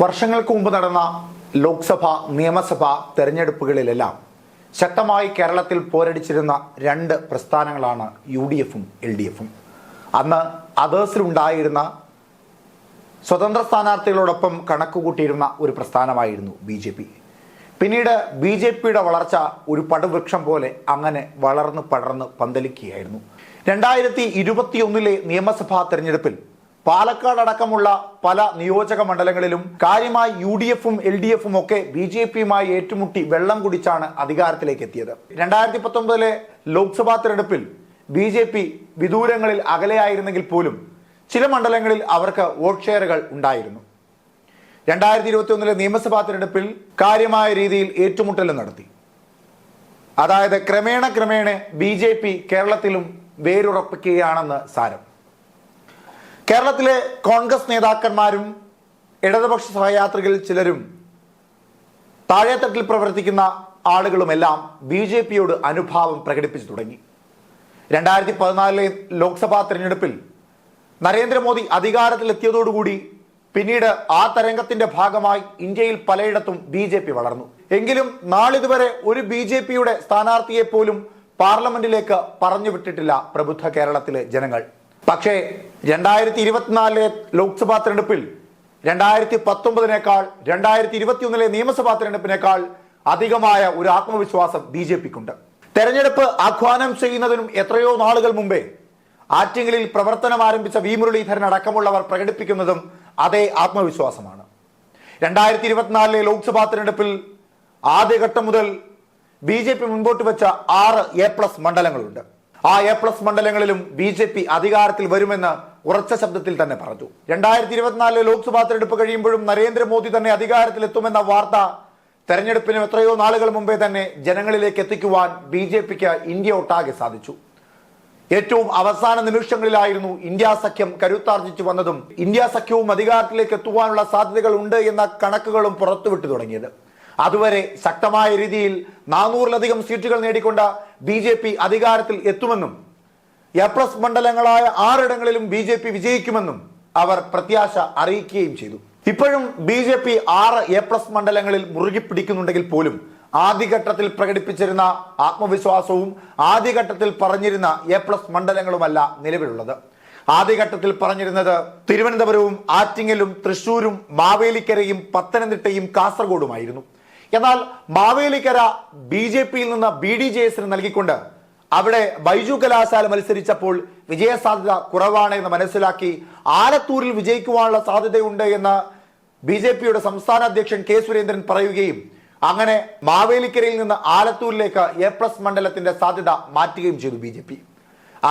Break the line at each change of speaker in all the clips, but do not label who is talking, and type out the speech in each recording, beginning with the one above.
വർഷങ്ങൾക്ക് മുമ്പ് നടന്ന ലോക്സഭ നിയമസഭ തെരഞ്ഞെടുപ്പുകളിലെല്ലാം ശക്തമായി കേരളത്തിൽ പോരടിച്ചിരുന്ന രണ്ട് പ്രസ്ഥാനങ്ങളാണ് യു ഡി എഫും എൽ ഡി എഫും അന്ന് അതേഴ്സിലുണ്ടായിരുന്ന സ്വതന്ത്ര സ്ഥാനാർത്ഥികളോടൊപ്പം കണക്കുകൂട്ടിയിരുന്ന ഒരു പ്രസ്ഥാനമായിരുന്നു ബി ജെ പി. പിന്നീട് ബി ജെ പിയുടെ വളർച്ച ഒരു പടുവൃക്ഷം പോലെ അങ്ങനെ വളർന്ന് പടർന്ന് പന്തലിക്കുകയായിരുന്നു. രണ്ടായിരത്തി ഇരുപത്തിയൊന്നിലെ നിയമസഭാ തെരഞ്ഞെടുപ്പിൽ പാലക്കാട് അടക്കമുള്ള പല നിയോജക മണ്ഡലങ്ങളിലും കാര്യമായി യു ഡി എഫും എൽ ഡി എഫും ഒക്കെ ബി ജെ പിയുമായി ഏറ്റുമുട്ടി വെള്ളം കുടിച്ചാണ് അധികാരത്തിലേക്ക് എത്തിയത്. രണ്ടായിരത്തി പത്തൊമ്പതിലെ ലോക്സഭാ തെരഞ്ഞെടുപ്പിൽ ബി ജെ പി വിദൂരങ്ങളിൽ അകലെയായിരുന്നെങ്കിൽ പോലും ചില മണ്ഡലങ്ങളിൽ അവർക്ക് വോട്ട് ഷെയറുകൾ ഉണ്ടായിരുന്നു. രണ്ടായിരത്തി ഇരുപത്തി ഒന്നിലെ നിയമസഭാ തെരഞ്ഞെടുപ്പിൽ കാര്യമായ രീതിയിൽ ഏറ്റുമുട്ടലും നടത്തി. അതായത് ക്രമേണ ക്രമേണ ബി ജെ പി കേരളത്തിലും വേരുറപ്പിക്കുകയാണെന്ന് സാരം. കേരളത്തിലെ കോൺഗ്രസ് നേതാക്കന്മാരും ഇടതുപക്ഷ സഹയാത്രികളിൽ ചിലരും താഴെത്തട്ടിൽ പ്രവർത്തിക്കുന്ന ആളുകളുമെല്ലാം ബി ജെ പിയോട് അനുഭാവം പ്രകടിപ്പിച്ചു തുടങ്ങി. രണ്ടായിരത്തി പതിനാലിലെ ലോക്സഭാ തെരഞ്ഞെടുപ്പിൽ നരേന്ദ്രമോദി അധികാരത്തിലെത്തിയതോടുകൂടി പിന്നീട് ആ തരംഗത്തിന്റെ ഭാഗമായി ഇന്ത്യയിൽ പലയിടത്തും ബി ജെ പി വളർന്നു. എങ്കിലും നാളിതുവരെ ഒരു ബി ജെ പിയുടെ സ്ഥാനാർത്ഥിയെ പോലും പാർലമെന്റിലേക്ക് പറഞ്ഞു വിട്ടിട്ടില്ല പ്രബുദ്ധ കേരളത്തിലെ ജനങ്ങൾ. പക്ഷേ രണ്ടായിരത്തി ഇരുപത്തിനാലിലെ ലോക്സഭാ തെരഞ്ഞെടുപ്പിൽ രണ്ടായിരത്തി പത്തൊമ്പതിനേക്കാൾ രണ്ടായിരത്തി ഇരുപത്തിയൊന്നിലെ നിയമസഭാ തെരഞ്ഞെടുപ്പിനേക്കാൾ അധികമായ ഒരു ആത്മവിശ്വാസം ബി ജെ പിക്കുണ്ട്. തെരഞ്ഞെടുപ്പ് ആഹ്വാനം ചെയ്യുന്നതിനും എത്രയോ നാളുകൾ മുമ്പേ ആറ്റിങ്ങലിൽ പ്രവർത്തനം ആരംഭിച്ച വി മുരളീധരൻ അടക്കമുള്ളവർ പ്രകടിപ്പിക്കുന്നതും അതേ ആത്മവിശ്വാസമാണ്. രണ്ടായിരത്തി ഇരുപത്തിനാലിലെ ലോക്സഭാ തെരഞ്ഞെടുപ്പിൽ ആദ്യഘട്ടം മുതൽ ബി ജെ പി മുൻപോട്ട് വെച്ച ആറ് എ പ്ലസ് മണ്ഡലങ്ങളുണ്ട്. ആ എ പ്ലസ് മണ്ഡലങ്ങളിലും ബി ജെ പി അധികാരത്തിൽ വരുമെന്ന് ഉറച്ച ശബ്ദത്തിൽ തന്നെ പറഞ്ഞു. രണ്ടായിരത്തി ഇരുപത്തിനാലിലെ ലോക്സഭാ തെരഞ്ഞെടുപ്പ് കഴിയുമ്പോഴും നരേന്ദ്രമോദി തന്നെ അധികാരത്തിൽ എത്തുമെന്ന വാർത്ത തെരഞ്ഞെടുപ്പിന് എത്രയോ നാളുകൾ മുമ്പേ തന്നെ ജനങ്ങളിലേക്ക് എത്തിക്കുവാൻ ബി ജെ പിക്ക് ഇന്ത്യ ഒട്ടാകെ സാധിച്ചു. ഏറ്റവും അവസാന നിമിഷങ്ങളിലായിരുന്നു ഇന്ത്യ സഖ്യം കരുത്താർജിച്ചു വന്നതും ഇന്ത്യ സഖ്യവും അധികാരത്തിലേക്ക് എത്തുവാനുള്ള സാധ്യതകൾ ഉണ്ട് എന്ന കണക്കുകളും പുറത്തുവിട്ടു തുടങ്ങിയത്. അതുവരെ ശക്തമായ രീതിയിൽ നാനൂറിലധികം സീറ്റുകൾ നേടിക്കൊണ്ട് ബി ജെ പി അധികാരത്തിൽ എത്തുമെന്നും എ പ്ലസ് മണ്ഡലങ്ങളായ ആറിടങ്ങളിലും ബി ജെ പി വിജയിക്കുമെന്നും അവർ പ്രത്യാശ അറിയിക്കുകയും ചെയ്തു. ഇപ്പോഴും ബി ജെ പി ആറ് എ പ്ലസ് മണ്ഡലങ്ങളിൽ മുറുകി പിടിക്കുന്നുണ്ടെങ്കിൽ പോലും ആദ്യഘട്ടത്തിൽ പ്രകടിപ്പിച്ചിരുന്ന ആത്മവിശ്വാസവും ആദ്യഘട്ടത്തിൽ പറഞ്ഞിരുന്ന എ പ്ലസ് മണ്ഡലങ്ങളുമല്ല നിലവിലുള്ളത്. ആദ്യഘട്ടത്തിൽ പറഞ്ഞിരുന്നത് തിരുവനന്തപുരവും ആറ്റിങ്ങലും തൃശൂരും മാവേലിക്കരയും പത്തനംതിട്ടയും കാസർഗോഡുമായിരുന്നു. എന്നാൽ മാവേലിക്കര ബി ജെ പിയിൽ നിന്ന് ബി ഡി ജെ എസിന് നൽകിക്കൊണ്ട് അവിടെ ബൈജു കലാശാല മത്സരിച്ചപ്പോൾ വിജയസാധ്യത കുറവാണ് എന്ന് മനസ്സിലാക്കി ആലത്തൂരിൽ വിജയിക്കുവാനുള്ള സാധ്യതയുണ്ട് എന്ന് ബി ജെ പിയുടെ സംസ്ഥാന അധ്യക്ഷൻ കെ സുരേന്ദ്രൻ പറയുകയും അങ്ങനെ മാവേലിക്കരയിൽ നിന്ന് ആലത്തൂരിലേക്ക് എ പ്ലസ് മണ്ഡലത്തിന്റെ സാധ്യത മാറ്റുകയും ചെയ്തു ബി ജെ പി.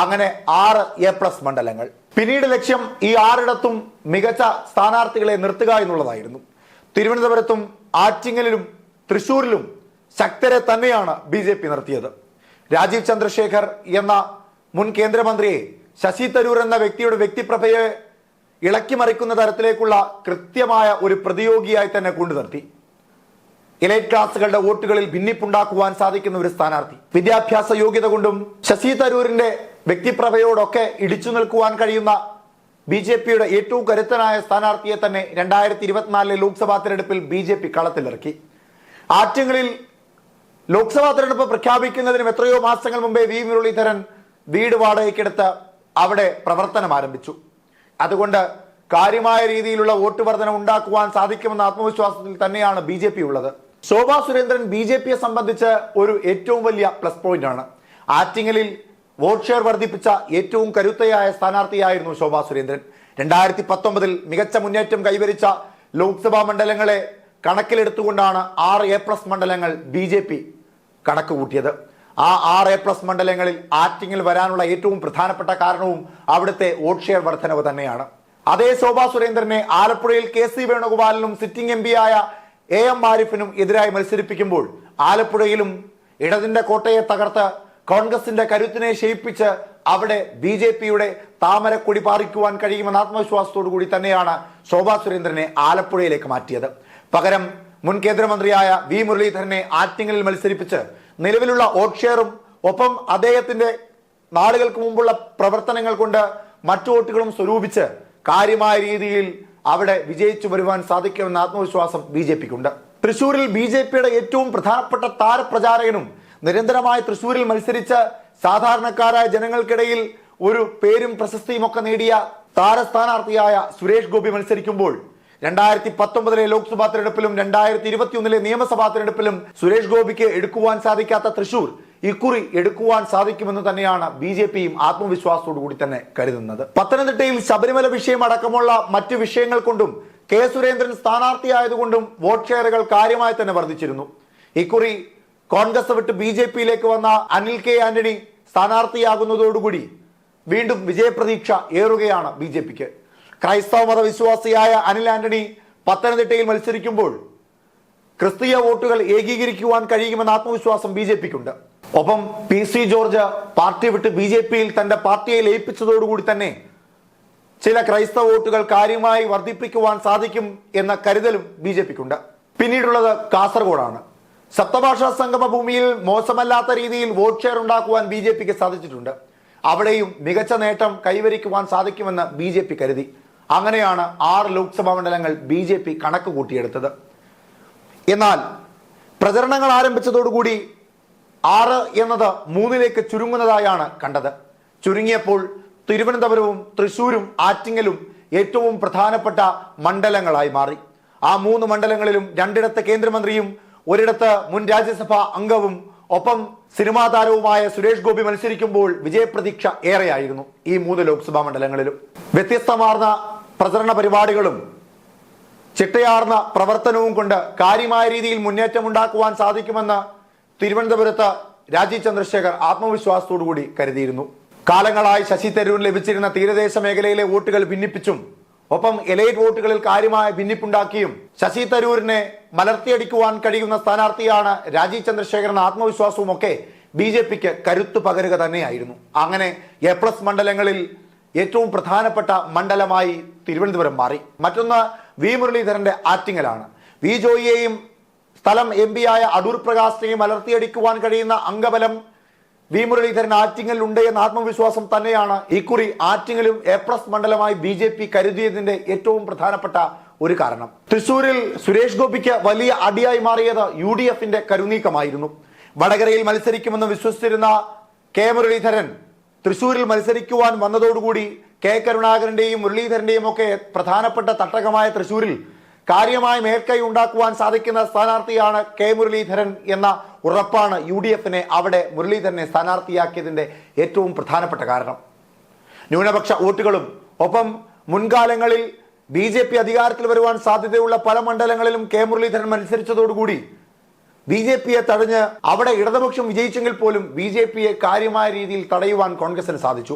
അങ്ങനെ ആറ് എ പ്ലസ് മണ്ഡലങ്ങൾ. പിന്നീട് ലക്ഷ്യം ഈ ആറിടത്തും മികച്ച സ്ഥാനാർത്ഥികളെ നിർത്തുക എന്നുള്ളതായിരുന്നു. തിരുവനന്തപുരത്തും ആറ്റിങ്ങലിലും തൃശൂരിലും ശക്തരെ തന്നെയാണ് ബി ജെ പി നിർത്തിയത്. രാജീവ് ചന്ദ്രശേഖർ എന്ന മുൻ കേന്ദ്രമന്ത്രിയെ ശശി തരൂർ എന്ന വ്യക്തിയുടെ വ്യക്തിപ്രഭയെ ഇളക്കി മറിക്കുന്ന തരത്തിലേക്കുള്ള കൃത്യമായ ഒരു പ്രതിയോഗിയായി തന്നെ കൊണ്ടു നിർത്തി. ഇലൈറ്റ് ക്ലാസുകളുടെ വോട്ടുകളിൽ ഭിന്നിപ്പുണ്ടാക്കുവാൻ സാധിക്കുന്ന ഒരു സ്ഥാനാർത്ഥി. വിദ്യാഭ്യാസ യോഗ്യത കൊണ്ടും ശശി തരൂരിന്റെ വ്യക്തിപ്രഭയോടൊക്കെ ഇടിച്ചു നിൽക്കുവാൻ കഴിയുന്ന ബി ജെ പിയുടെ ഏറ്റവും കരുത്തനായ സ്ഥാനാർത്ഥിയെ തന്നെ രണ്ടായിരത്തി ഇരുപത്തിനാലിലെ ലോക്സഭാ തെരഞ്ഞെടുപ്പിൽ ബി ജെ പി കളത്തിലിറക്കി. ആറ്റിങ്ങളിൽ ലോക്സഭാ തെരഞ്ഞെടുപ്പ് പ്രഖ്യാപിക്കുന്നതിനും എത്രയോ മാസങ്ങൾ മുമ്പേ വി. മുരളീധരൻ വീട് വാടകയ്ക്കെടുത്ത് അവിടെ പ്രവർത്തനം ആരംഭിച്ചു. അതുകൊണ്ട് കാര്യമായ രീതിയിലുള്ള വോട്ട് വർധന ഉണ്ടാക്കുവാൻ സാധിക്കുമെന്ന ആത്മവിശ്വാസത്തിൽ തന്നെയാണ് ബി ജെ പി ഉള്ളത്. ശോഭാ സുരേന്ദ്രൻ ബി ജെ പിയെ സംബന്ധിച്ച് ഒരു ഏറ്റവും വലിയ പ്ലസ് പോയിന്റ് ആണ് ആറ്റിങ്ങലിൽ വോട്ട് ഷെയർ വർദ്ധിപ്പിച്ച ഏറ്റവും കരുത്തയായ സ്ഥാനാർത്ഥിയായിരുന്നു ശോഭാ സുരേന്ദ്രൻ. രണ്ടായിരത്തി പത്തൊമ്പതിൽ മികച്ച മുന്നേറ്റം കൈവരിച്ച ലോക്സഭാ മണ്ഡലങ്ങളെ കണക്കിലെടുത്തുകൊണ്ടാണ് ആറ് എ പ്ലസ് മണ്ഡലങ്ങൾ ബി ജെ പി കണക്ക് കൂട്ടിയത് ആ ആറ് എ പ്ലസ് മണ്ഡലങ്ങളിൽ ആറ്റിങ്ങിൽ വരാനുള്ള ഏറ്റവും പ്രധാനപ്പെട്ട കാരണവും അവിടുത്തെ വോട്ട് ഷെയർ വർധനവ് തന്നെയാണ്. അതേ ശോഭാ സുരേന്ദ്രനെ ആലപ്പുഴയിൽ കെ സി വേണുഗോപാലിനും സിറ്റിംഗ് എം ആയ എ എം ആരിഫിനും എതിരായി മത്സരിപ്പിക്കുമ്പോൾ ആലപ്പുഴയിലും ഇടതിന്റെ കോട്ടയെ തകർത്ത് കോൺഗ്രസിന്റെ കരുത്തിനെ ക്ഷയിപ്പിച്ച് അവിടെ ബി ജെ പിയുടെ താമരക്കൊടി പാറിക്കുവാൻ കഴിയുമെന്ന ആത്മവിശ്വാസത്തോടു കൂടി തന്നെയാണ് ശോഭാ സുരേന്ദ്രനെ ആലപ്പുഴയിലേക്ക് മാറ്റിയത്. പകരം മുൻ കേന്ദ്രമന്ത്രിയായ വി മുരളീധരനെ ആറ്റിങ്ങലിൽ മത്സരിപ്പിച്ച് നിലവിലുള്ള വോട്ട് ഷെയറും ഒപ്പം അദ്ദേഹത്തിന്റെ നാളുകൾക്ക് മുമ്പുള്ള പ്രവർത്തനങ്ങൾ കൊണ്ട് മറ്റു വോട്ടുകളും സ്വരൂപിച്ച് കാര്യമായ രീതിയിൽ അവിടെ വിജയിച്ചു വരുവാൻ സാധിക്കുമെന്ന ആത്മവിശ്വാസം ബി ജെ പിക്കുണ്ട്. തൃശൂരിൽ ബി ജെ പിയുടെ ഏറ്റവും പ്രധാനപ്പെട്ട താരപ്രചാരകനും നിരന്തരമായി തൃശൂരിൽ മത്സരിച്ച സാധാരണക്കാരായ ജനങ്ങൾക്കിടയിൽ ഒരു പേരും പ്രശസ്തിയും ഒക്കെ നേടിയ താരസ്ഥാനാർത്ഥിയായ സുരേഷ് ഗോപി മത്സരിക്കുമ്പോൾ രണ്ടായിരത്തി പത്തൊമ്പതിലെ ലോക്സഭാ തെരഞ്ഞെടുപ്പിലും രണ്ടായിരത്തി ഇരുപത്തിയൊന്നിലെ നിയമസഭാ തെരഞ്ഞെടുപ്പിലും സുരേഷ് ഗോപിക്ക് എടുക്കുവാൻ സാധിക്കാത്ത തൃശൂർ ഇക്കുറി എടുക്കുവാൻ സാധിക്കുമെന്ന് തന്നെയാണ് ബി ജെ പിയും ആത്മവിശ്വാസത്തോടു കൂടി തന്നെ കരുതുന്നത്. പത്തനംതിട്ടയിൽ ശബരിമല വിഷയം അടക്കമുള്ള മറ്റു വിഷയങ്ങൾ കൊണ്ടും കെ സുരേന്ദ്രൻ സ്ഥാനാർത്ഥിയായതുകൊണ്ടും വോട്ട് ഷെയറുകൾ കാര്യമായി തന്നെ വർദ്ധിച്ചിരുന്നു. ഇക്കുറി കോൺഗ്രസ് വിട്ട് ബി ജെ പിയിലേക്ക് വന്ന അനിൽ കെ ആന്റണി സ്ഥാനാർത്ഥിയാകുന്നതോടുകൂടി വീണ്ടും വിജയപ്രതീക്ഷ ഏറുകയാണ് ബി ജെ പിക്ക്. ക്രൈസ്തവ മത വിശ്വാസിയായ അനിൽ ആന്റണി പത്തനംതിട്ടയിൽ മത്സരിക്കുമ്പോൾ ക്രിസ്തീയ വോട്ടുകൾ ഏകീകരിക്കുവാൻ കഴിയുമെന്ന ആത്മവിശ്വാസം ബി ജെ പിക്കുണ്ട്. ഒപ്പം പി സി ജോർജ് പാർട്ടി വിട്ട് ബി ജെ പിയിൽ തന്റെ പാർട്ടിയെ ലയിപ്പിച്ചതോടുകൂടി തന്നെ ചില ക്രൈസ്തവ വോട്ടുകൾ കാര്യമായി വർദ്ധിപ്പിക്കുവാൻ സാധിക്കും എന്ന കരുതലും ബി ജെ പിക്കുണ്ട്. പിന്നീടുള്ളത് കാസർഗോഡാണ്. സപ്തഭാഷാ സംഗമ ഭൂമിയിൽ മോശമല്ലാത്ത രീതിയിൽ വോട്ട് ഷെയർ ഉണ്ടാക്കുവാൻ ബി ജെ പിക്ക് സാധിച്ചിട്ടുണ്ട്. അവിടെയും മികച്ച നേട്ടം കൈവരിക്കുവാൻ സാധിക്കുമെന്ന് ബി ജെ പി കരുതി. അങ്ങനെയാണ് ആറ് ലോക്സഭാ മണ്ഡലങ്ങൾ ബി ജെ പി കണക്ക് കൂട്ടിയെടുത്തത്. എന്നാൽ പ്രചരണങ്ങൾ ആരംഭിച്ചതോടുകൂടി ആറ് എന്നത് മൂന്നിലേക്ക് ചുരുങ്ങുന്നതായാണ് കണ്ടത്. ചുരുങ്ങിയപ്പോൾ തിരുവനന്തപുരവും തൃശൂരും ആറ്റിങ്ങലും ഏറ്റവും പ്രധാനപ്പെട്ട മണ്ഡലങ്ങളായി മാറി. ആ മൂന്ന് മണ്ഡലങ്ങളിലും രണ്ടിടത്ത് കേന്ദ്രമന്ത്രിയും ഒരിടത്ത് മുൻ രാജ്യസഭാ അംഗവും ഒപ്പം സിനിമാ താരവുമായ സുരേഷ് ഗോപി മത്സരിക്കുമ്പോൾ വിജയപ്രതീക്ഷ ഏറെയായിരുന്നു ഈ മൂന്ന് ലോക്സഭാ മണ്ഡലങ്ങളിലും. വ്യത്യസ്തമാർന്ന പ്രചരണ പരിപാടികളും ചിട്ടയാർന്ന പ്രവർത്തനവും കൊണ്ട് കാര്യമായ രീതിയിൽ മുന്നേറ്റം ഉണ്ടാക്കുവാൻ സാധിക്കുമെന്ന് തിരുവനന്തപുരത്ത് രാജീവ് ചന്ദ്രശേഖർ ആത്മവിശ്വാസത്തോടുകൂടി കരുതിയിരുന്നു. കാലങ്ങളായി ശശി തരൂരിന് ലഭിച്ചിരുന്ന തീരദേശ മേഖലയിലെ വോട്ടുകൾ ഭിന്നിപ്പിച്ചും ഒപ്പം എലൈറ്റ് വോട്ടുകളിൽ കാര്യമായ ഭിന്നിപ്പുണ്ടാക്കിയും ശശി തരൂരിനെ മലർത്തിയടിക്കുവാൻ കഴിയുന്ന സ്ഥാനാർത്ഥിയാണ് രാജീവ് ചന്ദ്രശേഖരൻ ആത്മവിശ്വാസവും ഒക്കെ ബി ജെ പിക്ക് കരുത്തു പകരുക തന്നെയായിരുന്നു. അങ്ങനെ എ പ്ലസ് മണ്ഡലങ്ങളിൽ ഏറ്റവും പ്രധാനപ്പെട്ട മണ്ഡലമായി തിരുവനന്തപുരം മാറി. മറ്റൊന്ന് വി മുരളീധരന്റെ ആറ്റിങ്ങലാണ്. വി ജോയിയെയും സ്ഥലം എം പി ആയ അടൂർ പ്രകാശിനെയും അലർത്തിയടിക്കുവാൻ കഴിയുന്ന അംഗബലം വി മുരളീധരൻ ആറ്റിങ്ങൽ ഉണ്ട് എന്ന ആത്മവിശ്വാസം തന്നെയാണ്. ഇക്കുറി ആറ്റിങ്ങലും എ പ്ലസ് മണ്ഡലമായി ബി ജെ പി കരുതിയതിന്റെ ഏറ്റവും പ്രധാനപ്പെട്ട ഒരു കാരണം. തൃശൂരിൽ സുരേഷ് ഗോപിക്ക് വലിയ അടിയായി മാറിയത് യു ഡി എഫിന്റെ കരുനീക്കമായിരുന്നു. വടകരയിൽ മത്സരിക്കുമെന്ന് വിശ്വസിച്ചിരുന്ന കെ മുരളീധരൻ തൃശൂരിൽ മത്സരിക്കുവാൻ വന്നതോടുകൂടി കെ കരുണാകരന്റെയും മുരളീധരന്റെയും ഒക്കെ പ്രധാനപ്പെട്ട തട്ടകമായ തൃശൂരിൽ കാര്യമായ മേൽക്കൈ ഉണ്ടാക്കുവാൻ സാധിക്കുന്ന സ്ഥാനാർത്ഥിയാണ് കെ മുരളീധരൻ എന്ന ഉറപ്പാണ് യു ഡി എഫിനെ അവിടെ മുരളീധരനെ സ്ഥാനാർത്ഥിയാക്കിയതിന്റെ ഏറ്റവും പ്രധാനപ്പെട്ട കാരണം. ന്യൂനപക്ഷ വോട്ടുകളും ഒപ്പം മുൻകാലങ്ങളിൽ ബി ജെ പി അധികാരത്തിൽ വരുവാൻ സാധ്യതയുള്ള പല മണ്ഡലങ്ങളിലും കെ മുരളീധരൻ മത്സരിച്ചതോടുകൂടി ബി ജെ പിയെ തടഞ്ഞ് അവിടെ ഇടതുപക്ഷം വിജയിച്ചെങ്കിൽ പോലും ബി ജെ പിയെ കാര്യമായ രീതിയിൽ തടയുവാൻ കോൺഗ്രസിന് സാധിച്ചു.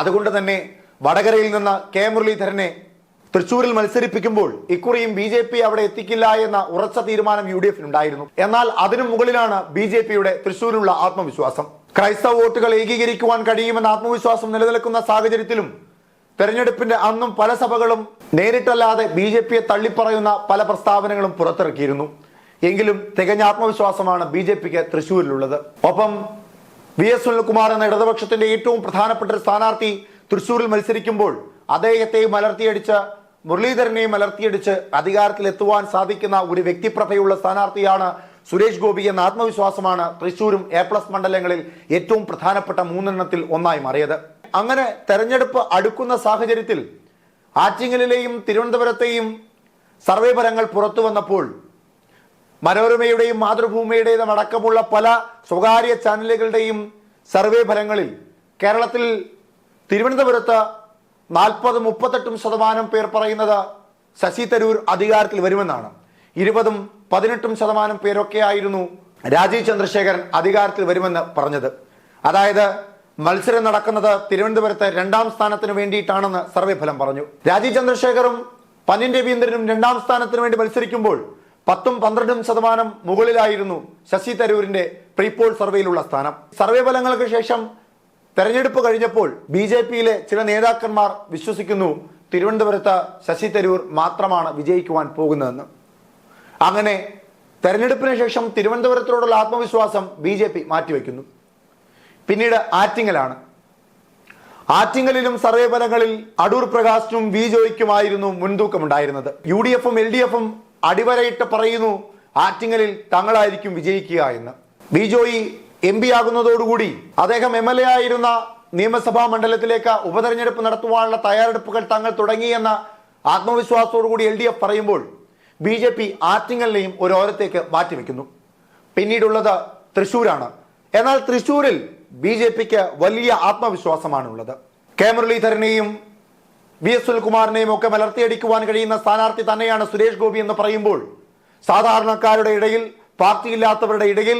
അതുകൊണ്ട് തന്നെ വടകരയിൽ നിന്ന് കെ. മുരളീധരനെ തൃശൂരിൽ മത്സരിപ്പിക്കുമ്പോൾ ഇക്കുറിയും ബി ജെ പി അവിടെ എത്തിക്കില്ല എന്ന ഉറച്ച തീരുമാനം യു ഡി എഫിനുണ്ടായിരുന്നു. എന്നാൽ അതിനു മുകളിലാണ് ബി ജെ പിയുടെ തൃശൂരിലുള്ള ആത്മവിശ്വാസം. ക്രൈസ്തവ വോട്ടുകൾ ഏകീകരിക്കുവാൻ കഴിയുമെന്ന ആത്മവിശ്വാസം നിലനിൽക്കുന്ന സാഹചര്യത്തിലും തെരഞ്ഞെടുപ്പിന്റെ അന്നും പല സഭകളും നേരിട്ടല്ലാതെ ബി ജെ പിയെ തള്ളിപ്പറയുന്ന പല പ്രസ്താവനകളും പുറത്തിറക്കിയിരുന്നു. എങ്കിലും തികഞ്ഞ ആത്മവിശ്വാസമാണ് ബി ജെ പിക്ക് തൃശൂരിലുള്ളത്. ഒപ്പം വി എസ് സുനിൽകുമാർ എന്ന ഇടതുപക്ഷത്തിന്റെ ഏറ്റവും പ്രധാനപ്പെട്ട ഒരു സ്ഥാനാർത്ഥി തൃശൂരിൽ മത്സരിക്കുമ്പോൾ അദ്ദേഹത്തെയും മലർത്തിയടിച്ച് മുരളീധരനെയും മലർത്തിയടിച്ച് അധികാരത്തിൽ എത്തുവാൻ സാധിക്കുന്ന ഒരു വ്യക്തിപ്രഭയുള്ള സ്ഥാനാർത്ഥിയാണ് സുരേഷ് ഗോപി എന്ന ആത്മവിശ്വാസമാണ് തൃശൂരും എ പ്ലസ് മണ്ഡലങ്ങളിൽ ഏറ്റവും പ്രധാനപ്പെട്ട മൂന്നെണ്ണത്തിൽ ഒന്നായി മാറിയത്. അങ്ങനെ തെരഞ്ഞെടുപ്പ് അടുക്കുന്ന സാഹചര്യത്തിൽ ആറ്റിങ്ങലിലെയും തിരുവനന്തപുരത്തെയും സർവേ ഫലങ്ങൾ പുറത്തു വന്നപ്പോൾ മനോരമയുടെയും മാതൃഭൂമിയുടേതും അടക്കമുള്ള പല സ്വകാര്യ ചാനലുകളുടെയും സർവേ ഫലങ്ങളിൽ കേരളത്തിൽ തിരുവനന്തപുരത്ത് നാൽപ്പത് മുപ്പത്തെട്ടും ശതമാനം പേർ പറയുന്നത് ശശി തരൂർ അധികാരത്തിൽ വരുമെന്നാണ്. ഇരുപതും പതിനെട്ടും ശതമാനം പേരൊക്കെ ആയിരുന്നു രാജീവ് ചന്ദ്രശേഖരൻ അധികാരത്തിൽ വരുമെന്ന് പറഞ്ഞത്. അതായത് മത്സരം നടക്കുന്നത് തിരുവനന്തപുരത്ത് രണ്ടാം സ്ഥാനത്തിന് വേണ്ടിയിട്ടാണെന്ന് സർവേ ഫലം പറഞ്ഞു. രാജീവ് ചന്ദ്രശേഖറും പന്നിൻ രവീന്ദ്രനും രണ്ടാം സ്ഥാനത്തിന് വേണ്ടി മത്സരിക്കുമ്പോൾ പത്തും പന്ത്രണ്ടും ശതമാനം മുകളിലായിരുന്നു ശശി തരൂരിന്റെ പ്രീപോൾ സർവേയിലുള്ള സ്ഥാനം. സർവേ ഫലങ്ങൾക്ക് ശേഷം തെരഞ്ഞെടുപ്പ് കഴിഞ്ഞപ്പോൾ ബി ജെ പിയിലെ ചില നേതാക്കന്മാർ വിശ്വസിക്കുന്നു തിരുവനന്തപുരത്ത് ശശി തരൂർ മാത്രമാണ് വിജയിക്കുവാൻ പോകുന്നതെന്ന്. അങ്ങനെ തെരഞ്ഞെടുപ്പിന് ശേഷം തിരുവനന്തപുരത്തോടുള്ള ആത്മവിശ്വാസം ബി ജെ പി മാറ്റിവെക്കുന്നു. പിന്നീട് ആറ്റിങ്ങലാണ്. ആറ്റിങ്ങലിലും സർവേ ഫലങ്ങളിൽ അടൂർ പ്രകാശിനും വി ജോയ്ക്കുമായിരുന്നു മുൻതൂക്കമുണ്ടായിരുന്നത്. യു ഡി എഫും എൽ ഡി എഫും അടിവരയിട്ട് പറയുന്നു ആറ്റിങ്ങലിൽ തങ്ങളായിരിക്കും വിജയിക്കുക എന്ന്. ബി ജോയി എം പി ആകുന്നതോടുകൂടി അദ്ദേഹം എം എൽ എ ആയിരുന്ന നിയമസഭാ മണ്ഡലത്തിലേക്ക് ഉപതെരഞ്ഞെടുപ്പ് നടത്തുവാനുള്ള തയ്യാറെടുപ്പുകൾ തങ്ങൾ തുടങ്ങിയെന്ന ആത്മവിശ്വാസത്തോടുകൂടി എൽ ഡി എഫ് പറയുമ്പോൾ ബി ജെ പി ആറ്റിങ്ങലിനെയും ഒരോരത്തേക്ക് മാറ്റിവെക്കുന്നു. പിന്നീടുള്ളത് തൃശൂരാണ്. എന്നാൽ തൃശൂരിൽ ബി ജെ പിക്ക് വലിയ ആത്മവിശ്വാസമാണുള്ളത്. കെ മുരളീധരനെയും വി എസ് സുനിൽകുമാറിനെയും ഒക്കെ മലർത്തിയടിക്കുവാൻ കഴിയുന്ന സ്ഥാനാർത്ഥി തന്നെയാണ് സുരേഷ് ഗോപി എന്ന് പറയുമ്പോൾ സാധാരണക്കാരുടെ ഇടയിൽ പാർട്ടിയില്ലാത്തവരുടെ ഇടയിൽ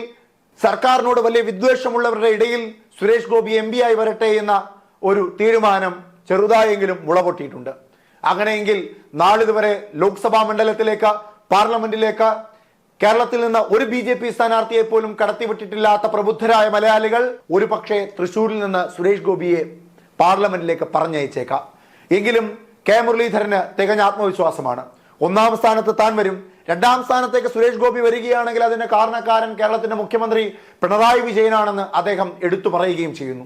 സർക്കാരിനോട് വലിയ വിദ്വേഷമുള്ളവരുടെ ഇടയിൽ സുരേഷ് ഗോപി എം പി ആയി വരട്ടെ എന്ന ഒരു തീരുമാനം ചെറുതായെങ്കിലും മുളപൊട്ടിയിട്ടുണ്ട്. അങ്ങനെയെങ്കിൽ നാളിതുവരെ ലോക്സഭാ മണ്ഡലത്തിലേക്ക് പാർലമെന്റിലേക്ക് കേരളത്തിൽ നിന്ന് ഒരു ബി ജെ പി സ്ഥാനാർത്ഥിയെ പോലും കടത്തിവിട്ടിട്ടില്ലാത്ത പ്രബുദ്ധരായ മലയാളികൾ ഒരു പക്ഷേ തൃശൂരിൽ നിന്ന് സുരേഷ് ഗോപിയെ പാർലമെന്റിലേക്ക് പറഞ്ഞയച്ചേക്കാം. എങ്കിലും കെ മുരളീധരന് തികഞ്ഞ ആത്മവിശ്വാസമാണ്. ഒന്നാം സ്ഥാനത്ത് താൻ വരും രണ്ടാം സ്ഥാനത്തേക്ക് സുരേഷ് ഗോപി വരികയാണെങ്കിൽ അതിന്റെ കാരണക്കാരൻ കേരളത്തിന്റെ മുഖ്യമന്ത്രി പിണറായി വിജയനാണെന്ന് അദ്ദേഹം എടുത്തു പറയുകയും ചെയ്യുന്നു.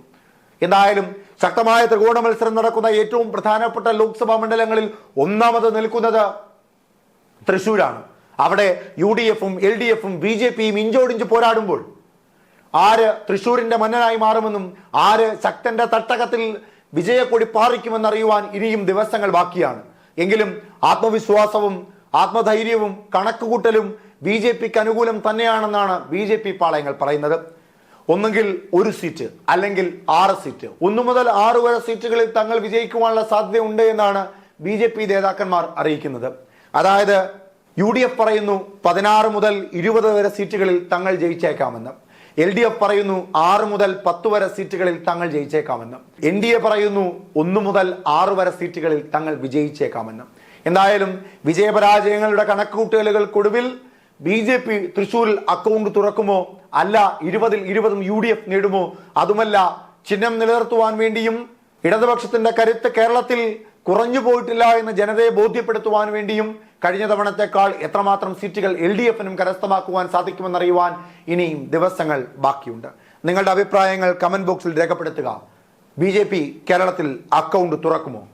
എന്തായാലും ശക്തമായ ത്രികോണ മത്സരം നടക്കുന്ന ഏറ്റവും പ്രധാനപ്പെട്ട ലോക്സഭാ മണ്ഡലങ്ങളിൽ ഒന്നാമത് നിൽക്കുന്നത് തൃശൂരാണ്. അവിടെ യു ഡി എഫും എൽ ഡി എഫും ബി ജെ പിയും ഇഞ്ചോടിഞ്ച് പോരാടുമ്പോൾ ആര് തൃശൂരിന്റെ മന്നനായി മാറുമെന്നും ആര് ശക്തന്റെ തട്ടകത്തിൽ വിജയക്കൊടി പാറിക്കുമെന്നറിയുവാൻ ഇനിയും ദിവസങ്ങൾ ബാക്കിയാണ്. എങ്കിലും ആത്മവിശ്വാസവും ആത്മധൈര്യവും കണക്കുകൂട്ടലും ബി ജെ പിക്ക് അനുകൂലം തന്നെയാണെന്നാണ് ബി ജെ പി പാളയങ്ങൾ പറയുന്നത്. ഒന്നുകിൽ ഒരു സീറ്റ് അല്ലെങ്കിൽ ആറ് സീറ്റ്. ഒന്നു മുതൽ ആറ് വരെ സീറ്റുകളിൽ തങ്ങൾ വിജയിക്കുവാനുള്ള സാധ്യതയുണ്ട് എന്നാണ് ബി ജെ പി നേതാക്കന്മാർ അറിയിക്കുന്നത്. അതായത് യു ഡി എഫ് പറയുന്നു പതിനാറ് മുതൽ ഇരുപത് വരെ സീറ്റുകളിൽ തങ്ങൾ ജയിച്ചേക്കാമെന്ന്. എൽ ഡി എഫ് പറയുന്നു ആറ് മുതൽ പത്ത് വരെ സീറ്റുകളിൽ തങ്ങൾ ജയിച്ചേക്കാമെന്ന്. എൻ ഡി എ പറയുന്നു ഒന്ന് മുതൽ ആറ് വരെ സീറ്റുകളിൽ തങ്ങൾ വിജയിച്ചേക്കാമെന്ന്. എന്തായാലും വിജയപരാജയങ്ങളുടെ കണക്കുകൂട്ടലുകൾക്കൊടുവിൽ ബി ജെ പി തൃശൂരിൽ അക്കൗണ്ട് തുറക്കുമോ? അല്ല ഇരുപതിൽ ഇരുപതും യു ഡി എഫ് നേടുമോ? അതുമല്ല ചിഹ്നം നിലനിർത്തുവാൻ വേണ്ടിയും ഇടതുപക്ഷത്തിന്റെ കരുത്ത് കേരളത്തിൽ കുറഞ്ഞു പോയിട്ടില്ല എന്ന് ജനതയെ ബോധ്യപ്പെടുത്തുവാൻ വേണ്ടിയും കഴിഞ്ഞ തവണത്തെക്കാൾ എത്രമാത്രം സീറ്റുകൾ എൽ ഡി എഫിനും കരസ്ഥമാക്കുവാൻ സാധിക്കുമെന്നറിയുവാൻ ഇനിയും ദിവസങ്ങൾ ബാക്കിയുണ്ട്. നിങ്ങളുടെ അഭിപ്രായങ്ങൾ കമന്റ് ബോക്സിൽ രേഖപ്പെടുത്തുക. ബി കേരളത്തിൽ അക്കൗണ്ട് തുറക്കുമോ?